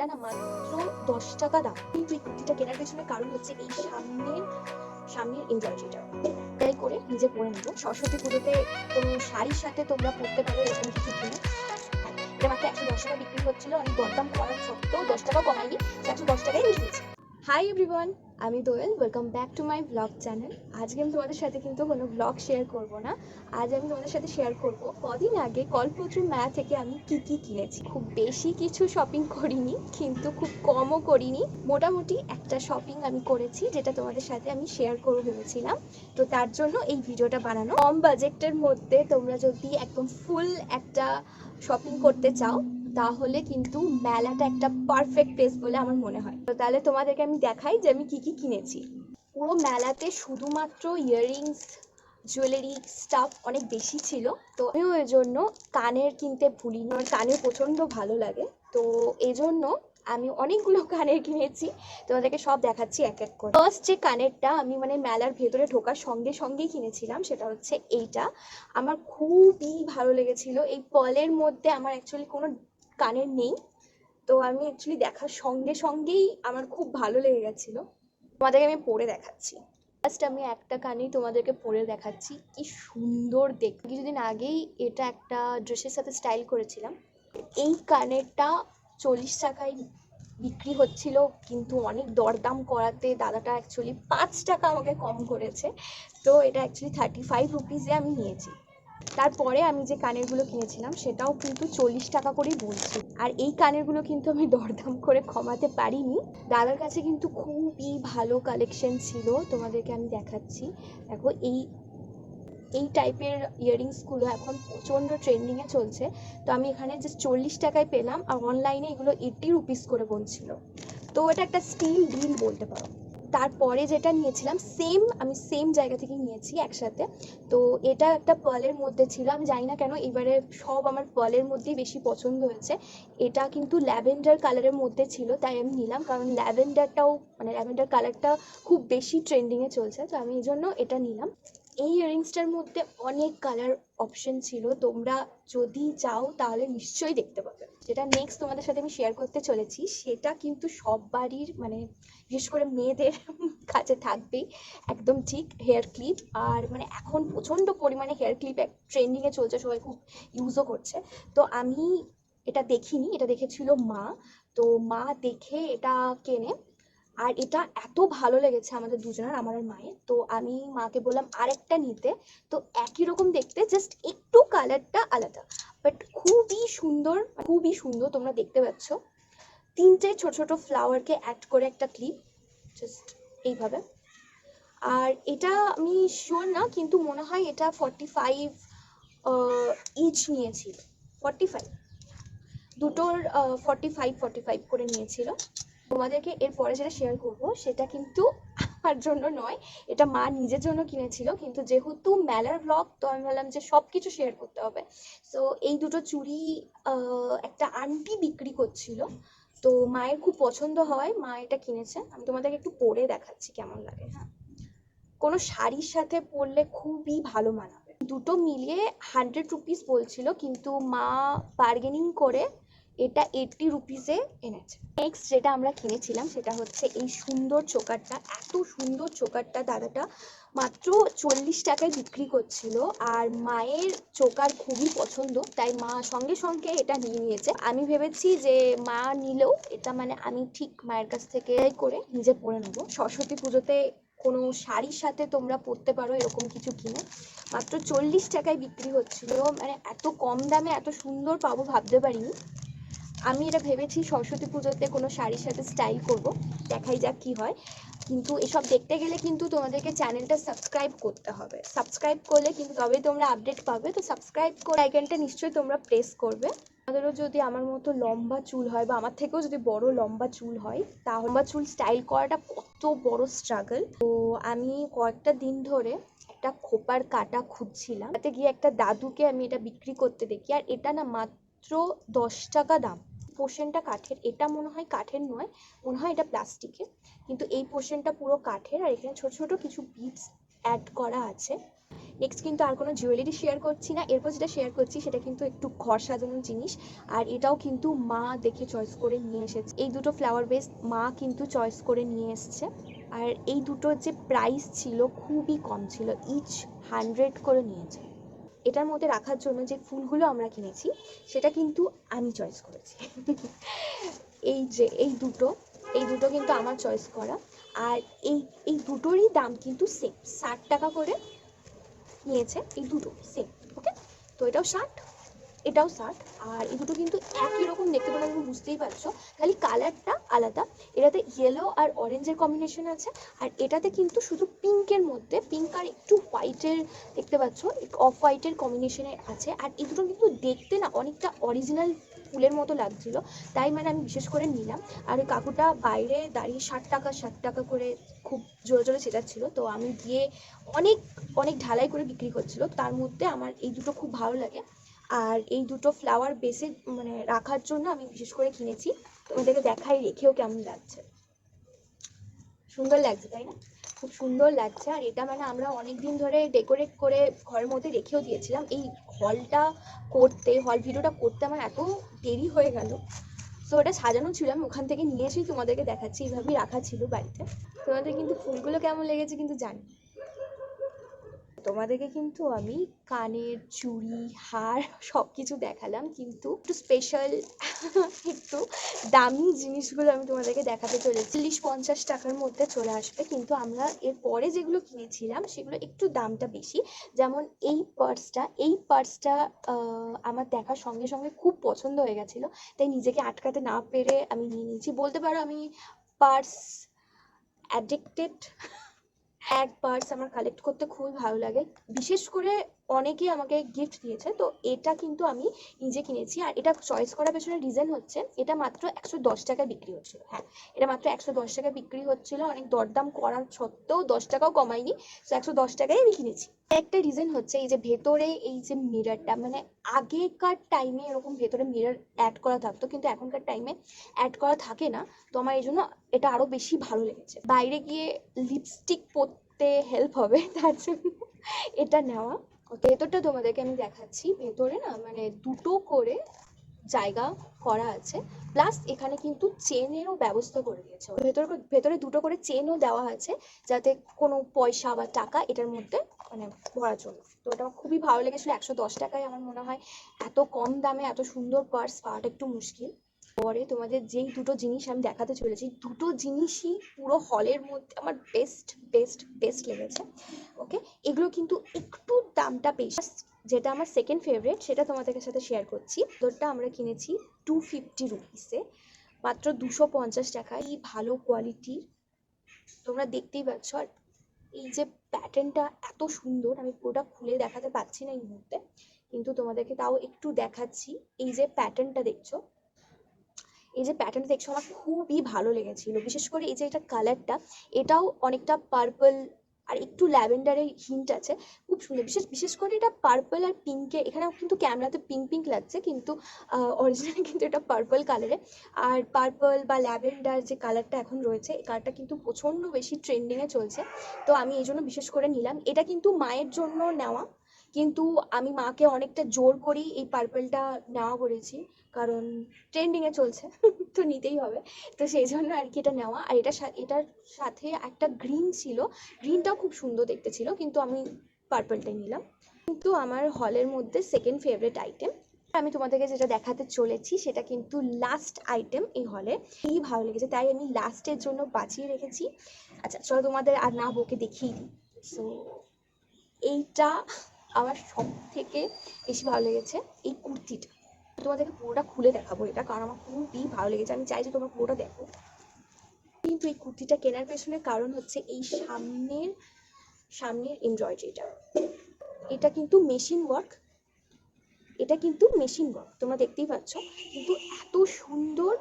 এটা না মাত্র দশ টাকা দাম। কিন্তু এই কুর্তিটা কেনার পেছনে কারণ হচ্ছে এই সামনের সামনের এমব্রয়ডারিটা তাই করে নিজে পরে নেব সরস্বতী পুজোতে কোনো শাড়ির সাথে তোমরা পরতে পারো এরকম কিছু কিনে। এটা মাত্র একশো দশ টাকা বিক্রি হচ্ছিল। আমি দরদাম করার সত্ত্বেও দশ টাকা কমাইনি, একশো দশ টাকায় নিয়ে নিয়েছি হাই এভরিওয়ান আমি Doyel welcome back to my blog channel আজকে আমি তোমাদের সাথে কিন্তু কোনো ব্লগ শেয়ার করব না। আজ আমি তোমাদের সাথে শেয়ার করব কদিন আগে কল্পত্র মেলা থেকে আমি কি কি কিনেছি। খুব বেশি কিছু শপিং করিনি, কিন্তু খুব কমও করিনি। মোটামুটি একটা শপিং আমি করেছি, যেটা তোমাদের সাথে আমি শেয়ার করব ভেবেছিলাম। তো তার জন্য এই ভিডিওটা বানানো। কম বাজেটের মধ্যে তোমরা যদি একদম ফুল একটা শপিং করতে চাও তাহলে কিন্তু মেলাটা একটা পারফেক্ট প্লেস বলে আমার মনে হয়। তো তাহলে তোমাদেরকে আমি দেখাই যে আমি কি কি কিনেছি। পুরো মেলাতে শুধুমাত্র ইয়াররিংস জুয়েলারি স্টাফ অনেক বেশি ছিল। তো আমিও এর জন্য কানের কিনতে ভুলিনি, আমার কানের প্রচণ্ড ভালো লাগে। তো এই জন্য আমি অনেকগুলো কানের কিনেছি। তোমাদেরকে সব দেখাচ্ছি এক এক করে। ফার্স্ট যে কানেরটা আমি মানে মেলার ভেতরে ঢোকার সঙ্গে সঙ্গেই কিনেছিলাম, সেটা হচ্ছে এইটা। আমার খুবই ভালো লেগেছিল। এই পলের মধ্যে আমার অ্যাকচুয়ালি কোনো কানের নেই। তো আমি অ্যাকচুয়ালি দেখার সঙ্গে সঙ্গেই আমার খুব ভালো লেগে গেছিল। তোমাদেরকে আমি পরে দেখাচ্ছি। ফার্স্ট আমি একটা কানেই তোমাদেরকে পরে দেখাচ্ছি। কি সুন্দর দেখ কিছুদিন আগেই এটা একটা ড্রেসের সাথে স্টাইল করেছিলাম। এই কানেরটা চল্লিশ টাকায় বিক্রি হচ্ছিল, কিন্তু অনেক দরদাম করাতে দাদাটা অ্যাকচুয়ালি পাঁচ টাকা আমাকে কম করেছে। তো এটা অ্যাকচুয়ালি থার্টি ফাইভ রুপিসে আমি নিয়েছি। তারপরে আমি যে কানেরগুলো কিনেছিলাম, সেটাও কিন্তু চল্লিশ টাকা করেই বলছি। আর এই কানেরগুলো কিন্তু আমি দরদাম করে কমাতে পারিনি। দাদার কাছে কিন্তু খুবই ভালো কালেকশন ছিল, তোমাদেরকে আমি দেখাচ্ছি। দেখো, এই এই টাইপের ইয়াররিংসগুলো এখন প্রচণ্ড ট্রেন্ডিংয়ে চলছে। তো আমি এখানে জাস্ট চল্লিশ টাকায় পেলাম, আর অনলাইনে এগুলো এইটি রুপিস করে বলছিল। তো এটা একটা স্টিল ডিল বলতে পারো। তারপরে যেটা নিয়েছিলাম সেম আমি সেম জায়গা থেকে নিয়েছি একসাথে। তো এটা একটা পলের মধ্যে ছিল। আমি জানি না কেন, এবারে সব আমার পলের মধ্যেই বেশি পছন্দ হয়েছে। এটা কিন্তু ল্যাভেন্ডার কালারের মধ্যে ছিল, তাই আমি নিলাম। কারণ ল্যাভেন্ডারটাও মানে ল্যাভেন্ডার কালারটা খুব বেশি ট্রেন্ডিংয়ে চলছে, তো আমি এই জন্য এটা নিলাম। এই ইয়ারিংসটার মধ্যে অনেক কালার অপশন ছিল। তোমরা যদি চাও তাহলে নিশ্চয়ই দেখতে পাবে। যেটা নেক্সট তোমাদের সাথে আমি শেয়ার করতে চলেছি, সেটা কিন্তু সব বাড়ির মানে বিশেষ করে মেয়েদের কাছে থাকবেই, একদম ঠিক হেয়ার ক্লিপ আর মানে এখন প্রচণ্ড পরিমাণে হেয়ার ক্লিপ এক ট্রেন্ডিংয়ে চলছে, সবাই খুব ইউজও করছে। তো আমি এটা দেখিনি, এটা দেখেছিল মা। তো মা দেখে এটা কেনে। আর এটা এত ভালো লেগেছে আমাদের দুজনের, আমার আর মায়ের। তো আমি মাকে বললাম, আরেকটা নিতে। তো একই রকম দেখতে জাস্ট একটু কালারটা আলাদা। বাট খুবই সুন্দর খুবই সুন্দর তোমরা দেখতে পাচ্ছ। তিনটে ছোট ছোট ফ্লাওয়ারকে অ্যাড করে একটা ক্লিপ জাস্ট এইভাবে। আর এটা আমি শিওর না, কিন্তু মনে হয় এটা ফর্টি ফাইভ ইচ নিয়েছিল। ফর্টি ফাইভ দুটোর ফর্টি ফাইভ ফর্টি ফাইভ করে নিয়েছিল। তোমাদেরকে এরপরে যেটা শেয়ার করব, সেটা কিন্তু আমার জন্য নয়। এটা মা নিজের জন্য কিনেছিল, কিন্তু যেহেতু মেলার ব্লগ তো আমি ভাবলাম যে সব কিছু শেয়ার করতে হবে। সো এই দুটো চুড়ি একটা আন্টি বিক্রি করছিল। তো মায়ের খুব পছন্দ হয়, মা এটা কিনেছে। আমি তোমাদেরকে একটু পরে দেখাচ্ছি কেমন লাগে হ্যাঁ? কোনো শাড়ির সাথে পরলে খুবই ভালো মানাবে। দুটো মিলিয়ে হান্ড্রেড রুপিস বলছিল, কিন্তু মা বার্গেনিং করে এটা এইটটি রুপিসে এনেছে। নেক্সট যেটা আমরা কিনেছিলাম সেটা হচ্ছে এই সুন্দর চোকারটা। এত সুন্দর চোকারটা দাদাটা মাত্র চল্লিশ টাকায় বিক্রি করছিল আর মায়ের চোকার খুবই পছন্দ, তাই মা সঙ্গে সঙ্গে এটা নিয়ে নিয়েছে। আমি ভেবেছি যে মা নিলেও এটা মানে আমি ঠিক মায়ের কাছ থেকে করে নিজে পরে নেব। সরস্বতী পুজোতে কোনো শাড়ির সাথে তোমরা পরতে পারো এরকম কিছু কিনে। মাত্র চল্লিশ টাকায় বিক্রি হচ্ছিল। মানে এত কম দামে এত সুন্দর পাবো ভাবতে পারিনি। আমি এটা ভেবেছি সরস্বতী পুজোতে কোনো শাড়ির সাথে স্টাইল করব, দেখাই যাক কি হয়। কিন্তু এসব দেখতে গেলে কিন্তু তোমাদেরকে চ্যানেলটা সাবস্ক্রাইব করতে হবে। সাবস্ক্রাইব করলে কিন্তু তবেই তোমরা আপডেট পাবে। তো সাবস্ক্রাইব করে আইকনটা নিশ্চয়ই তোমরা প্রেস করবে। আমাদেরও যদি আমার মতো লম্বা চুল হয় বা আমার থেকেও যদি বড় লম্বা চুল হয় তা লম্বা চুল স্টাইল করাটা কত বড় স্ট্রাগল তো আমি কয়েকটা দিন ধরে একটা খোপার কাটা খুঁজছিলাম। তাতে গিয়ে একটা দাদুকে আমি এটা বিক্রি করতে দেখি। আর এটা না মাত্র দশ টাকা দাম। পোর্শনটা কাঠের, এটা মনে হয় কাঠের নয়, মনে হয় এটা প্লাস্টিকের। কিন্তু এই পোর্শনটা পুরো কাঠের আর এখানে ছোট ছোট কিছু বিটস অ্যাড করা আছে। নেক্সট কিন্তু আর কোনো জুয়েলারি শেয়ার করছি না। এরপর যেটা শেয়ার করছি সেটা কিন্তু একটু ঘর সাজানোর জিনিস। আর এটাও কিন্তু মা দেখে চয়েস করে নিয়ে এসেছে। এই দুটো ফ্লাওয়ার বেস মা কিন্তু চয়েস করে নিয়ে এসছে। আর এই দুটোর যে প্রাইস ছিল খুবই কম ছিল। ইচ হান্ড্রেড করে নিয়েছে। এটার মধ্যে রাখার জন্য যে ফুলগুলো আমরা কিনেছি, সেটা কিন্তু আমি চয়েস করেছি। এই যে, এই দুটো এই দুটো কিন্তু আমার চয়েস করা। আর এই এই দুটোরই দাম কিন্তু সেম ষাট টাকা করে নিয়েছে এই দুটো সেম ওকে তো এটাও ষাট। এটাও ষাট আর এই দুটো কিন্তু একই রকম দেখতে পেলে তুমি বুঝতেই পারছ। খালি কালারটা আলাদা। এটাতে ইয়েলো আর অরেঞ্জের কম্বিনেশন আছে। আর এটাতে কিন্তু শুধু পিঙ্কের মধ্যে পিঙ্ক আর একটু হোয়াইটের দেখতে পাচ্ছ অফ হোয়াইটের কম্বিনেশনে আছে। আর এই দুটো কিন্তু দেখতে না অনেকটা অরিজিনাল ফুলের মতো লাগছিল। তাই মানে আমি বিশেষ করে নিলাম। আর ওই কাকুটা বাইরে দাঁড়িয়ে ষাট টাকা ষাট টাকা করে খুব জোরে জোরে চেঁচাচ্ছিল। তো আমি গিয়ে অনেক অনেক ঢালাই করে বিক্রি করছিল। তার মধ্যে আমার এই দুটো খুব ভালো লাগে। আর এই দুটো ফ্লাওয়ার বেসে মানে রাখার জন্য আমি বিশেষ করে কিনেছি। তোমাদেরকে দেখাই, রেখেও কেমন লাগছে। সুন্দর লাগছে, তাই না? খুব সুন্দর লাগছে। আর এটা মানে আমরা অনেক দিন ধরে ডেকোরেট করে ঘরের মধ্যে রেখেও দিয়েছিলাম। এই হলটা করতে হল ভিডিওটা করতে আমার এত দেরি হয়ে গেল। তো ওটা সাজানো ছিল, আমি ওখান থেকে নিয়ে এসেই তোমাদেরকে দেখাচ্ছি, এইভাবেই রাখা ছিল বাড়িতে। তোমাদের কিন্তু ফুলগুলো কেমন লেগেছে কিন্তু জানি। তোমাদেরকে কিন্তু আমি কানের, চুড়ি, হার সব কিছু দেখালাম, কিন্তু একটু স্পেশাল একটু দামি জিনিসগুলো আমি তোমাদেরকে দেখাতে চলেছি। চল্লিশ পঞ্চাশ টাকার মধ্যে চলে আসবে, কিন্তু আমরা এর পরে যেগুলো কিনেছিলাম, সেগুলো একটু দামটা বেশি। যেমন এই পার্সটা এই পার্সটা আমার দেখার সঙ্গে সঙ্গে খুব পছন্দ হয়ে গেছিল, তাই নিজেকে আটকাতে না পেরে আমি নিয়ে নিয়েছি। বলতে পারো আমি পার্স অ্যাডিক্টেড এক পার্টস আমার কালেক্ট করতে খুবই ভালো লাগে। বিশেষ করে অনেকেই আমাকে গিফট দিয়েছে, তো এটা কিন্তু আমি নিজে কিনেছি। আর এটা চয়েস করার পেছনে রিজন হচ্ছে, এটা মাত্র একশো দশ টাকায় বিক্রি হচ্ছিল হ্যাঁ। এটা মাত্র একশো দশ টাকায় বিক্রি হচ্ছিল, অনেক দরদাম করার সত্ত্বেও দশ টাকাও কমায়নি, তো একশো দশ টাকায় আমি কিনেছি। একটা রিজন হচ্ছে, এই যে ভেতরে এই যে মিররটা মানে আগেকার টাইমে এরকম ভেতরে মিরর অ্যাড করা থাকতো, কিন্তু এখনকার টাইমে অ্যাড করা থাকে না, তো আমার এই জন্য এটা আরও বেশি ভালো লেগেছে। বাইরে গিয়ে লিপস্টিক পরতে হেল্প হবে, তার জন্য এটা নেওয়া। ভেতরটা তোমাদেরকে আমি দেখাচ্ছি। ভেতরে না মানে দুটো করে জায়গা করা আছে। প্লাস এখানে কিন্তু চেনেরও ব্যবস্থা করে দিয়েছে। ভেতর ভেতরে দুটো করে চেনও দেওয়া আছে যাতে কোনো পয়সা বা টাকা এটার মধ্যে মানে ভরার জন্য তো এটা আমার খুবই ভালো লেগেছিল। একশো দশ টাকায় আমার মনে হয় এত কম দামে, এত সুন্দর পার্স পাওয়াটা একটু মুশকিল। পরে তোমাদের যেই দুটো জিনিস আমি দেখাতে চলেছি, দুটো জিনিসই পুরো হলের মধ্যে আমার বেস্ট বেস্ট বেস্ট লেগেছে ওকে এগুলো কিন্তু একটু দামটা বেশি। যেটা আমার সেকেন্ড ফেভারিট সেটা তোমাদের সাথে শেয়ার করছি। তোরটা আমরা কিনেছি টু ফিফটি রুপিসে মাত্র দুশো পঞ্চাশ টাকায়। এই ভালো কোয়ালিটির তোমরা দেখতেই পাচ্ছ, আর এই যে প্যাটার্নটা এত সুন্দর, আমি পুরোটা খুলে দেখাতে পারছি না এই মুহূর্তে, কিন্তু তোমাদেরকে তাও একটু দেখাচ্ছি। এই যে প্যাটার্নটা দেখছ এই যে প্যাটার্ন দেখছ আমার খুবই ভালো লেগেছিল। বিশেষ করে এই যে এটা কালারটা এটাও অনেকটা পার্পল আর একটু ল্যাভেন্ডারের হিন্ট আছে। খুব সুন্দর। বিশেষ বিশেষ করে এটা পার্পল আর পিঙ্কে এখানে কিন্তু ক্যামেরাতে পিঙ্ক পিঙ্ক লাগছে, কিন্তু অরিজিনালি কিন্তু এটা পার্পল কালারে আর পার্পল বা ল্যাভেন্ডার যে কালারটা এখন রয়েছে, এই কালারটা কিন্তু প্রচণ্ড বেশি ট্রেন্ডিংয়ে চলছে। তো আমি এই জন্য বিশেষ করে নিলাম। এটা কিন্তু মায়ের জন্য নেওয়া। কিন্তু আমি মাকে অনেকটা জোর করেই এই পার্পলটা নেওয়া করেছি। কারণ ট্রেন্ডিংয়ে চলছে, তো নিতেই হবে। তো সেই জন্য আর কি এটা নেওয়া। আর এটা এটার সাথে একটা গ্রিন ছিল। গ্রিনটাও খুব সুন্দর দেখতে ছিল, কিন্তু আমি পার্পলটাই নিলাম। কিন্তু আমার হলের মধ্যে সেকেন্ড ফেভারিট আইটেম আমি তোমাদেরকে যেটা দেখাতে চলেছি, সেটা কিন্তু লাস্ট আইটেম এই হলে এই ভালো লেগেছে, তাই আমি লাস্টের জন্য বাঁচিয়ে রেখেছি। আচ্ছা চলো তোমাদের আর না বকে দেখিয়ে দিই। সো এইটা আমার সব থেকে বেশি ভালো লেগেছে এই কুর্তিটা। তোমাদেরকে পুরোটা খুলে দেখাবো এটা, কারণ আমার খুবই ভালো লেগেছে। আমি চাই যে তোমরা পুরোটা দেখো। কিন্তু এই কুর্তিটা কেনার পেছনে কারণ হচ্ছে এই সামনের সামনের এমব্রয়ডারিটা এটা কিন্তু মেশিন ওয়ার্ক এটা কিন্তু মেশিন ওয়ার্ক তোমরা দেখতেই পাচ্ছ। কিন্তু এত সুন্দর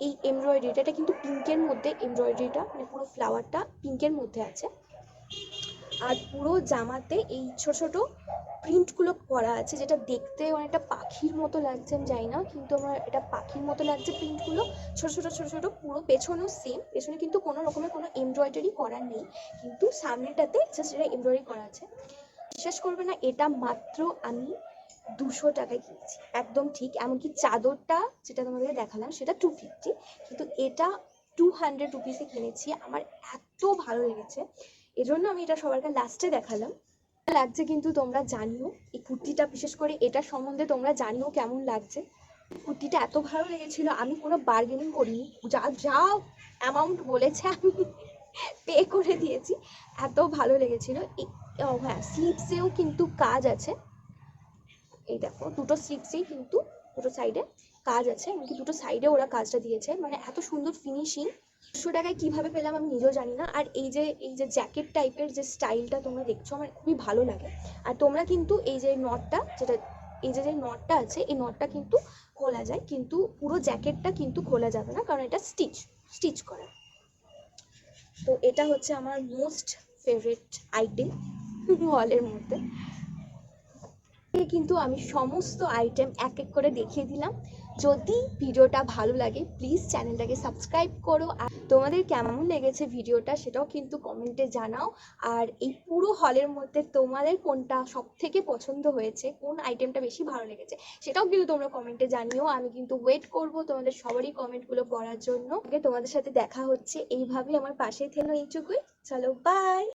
এই এমব্রয়ডারিটা এটা কিন্তু পিঙ্কের মধ্যে এমব্রয়ডারিটা মানে পুরো ফ্লাওয়ারটা পিঙ্কের মধ্যে আছে। আর পুরো জামাতে এই ছোট ছোট প্রিন্টগুলো করা আছে, যেটা দেখতে অনেকটা পাখির মতো লাগছে, আমি জানি না, কিন্তু আমার এটা পাখির মতো লাগছে প্রিন্টগুলো ছোট ছোট ছোট ছোট, পুরো পেছনেও সেম পেছনে কিন্তু কোনো রকমের কোনো এমব্রয়ডারি করা নেই, কিন্তু সামনেটাতে জাস্ট এটা এমব্রয়ডারি করা আছে। বিশ্বাস করবে না, এটা মাত্র আমি দুশো টাকায় কিনেছি, একদম ঠিক, এমনকি চাদরটা যেটা তোমাদের দেখালাম সেটা টু ফিফটি কিন্তু এটা টু হান্ড্রেড রুপিসে কিনেছি, আমার এত ভালো লেগেছে। এজন্য আমি এটা সবার লাস্টে দেখালাম। লাগছে কিন্তু তোমরা জানিও, এই কুর্তিটা বিশেষ করে এটা সম্বন্ধে তোমরা জানিও কেমন লাগছে। কুর্তিটা এত ভালো লেগেছিল, আমি কোনো বার্গেনিং করিনি। যা যা অ্যামাউন্ট বলেছে আমি পে করে দিয়েছি, এত ভালো লেগেছিল। হ্যাঁ স্লিপসেও কিন্তু কাজ আছে। এই দেখো, দুটো স্লিপসেই কিন্তু দুটো সাইডে কাজ আছে। এমনকি দুটো সাইডে ওরা কাজটা দিয়েছে। মানে এত সুন্দর ফিনিশিং দুশো টাকায় কীভাবে পেলাম আমি নিজেও জানি না। আর এই যে এই যে জ্যাকেট টাইপের যে স্টাইলটা তোমরা দেখছ, আমার খুবই ভালো লাগে। আর তোমরা কিন্তু এই যে নটটা যেটা, এই যে যে নটটা আছে, এই নটটা কিন্তু খোলা যায়। কিন্তু পুরো জ্যাকেটটা কিন্তু খোলা যাবে না, কারণ এটা স্টিচ স্টিচ করা। তো এটা হচ্ছে আমার মোস্ট ফেভারিট আইটেম হলের মধ্যে। কিন্তু আমি সমস্ত আইটেম এক এক করে দেখিয়ে দিলাম। যদি ভিডিওটা ভালো লাগে প্লিজ চ্যানেলটাকে সাবস্ক্রাইব করো। আর তোমাদের কেমন লেগেছে ভিডিওটা সেটাও কিন্তু কমেন্টে জানাও। আর এই পুরো হলের মধ্যে তোমাদের কোনটা সব থেকে পছন্দ হয়েছে, কোন আইটেমটা বেশি ভালো লেগেছে, সেটাও কিন্তু তোমরা কমেন্টে জানিও। আমি কিন্তু ওয়েট করব তোমাদের সবারই কমেন্টগুলো পড়ার জন্য। তোমাদের সাথে দেখা হচ্ছে। এইভাবে আমার পাশে থেলো এইটুকুই। চলো বাই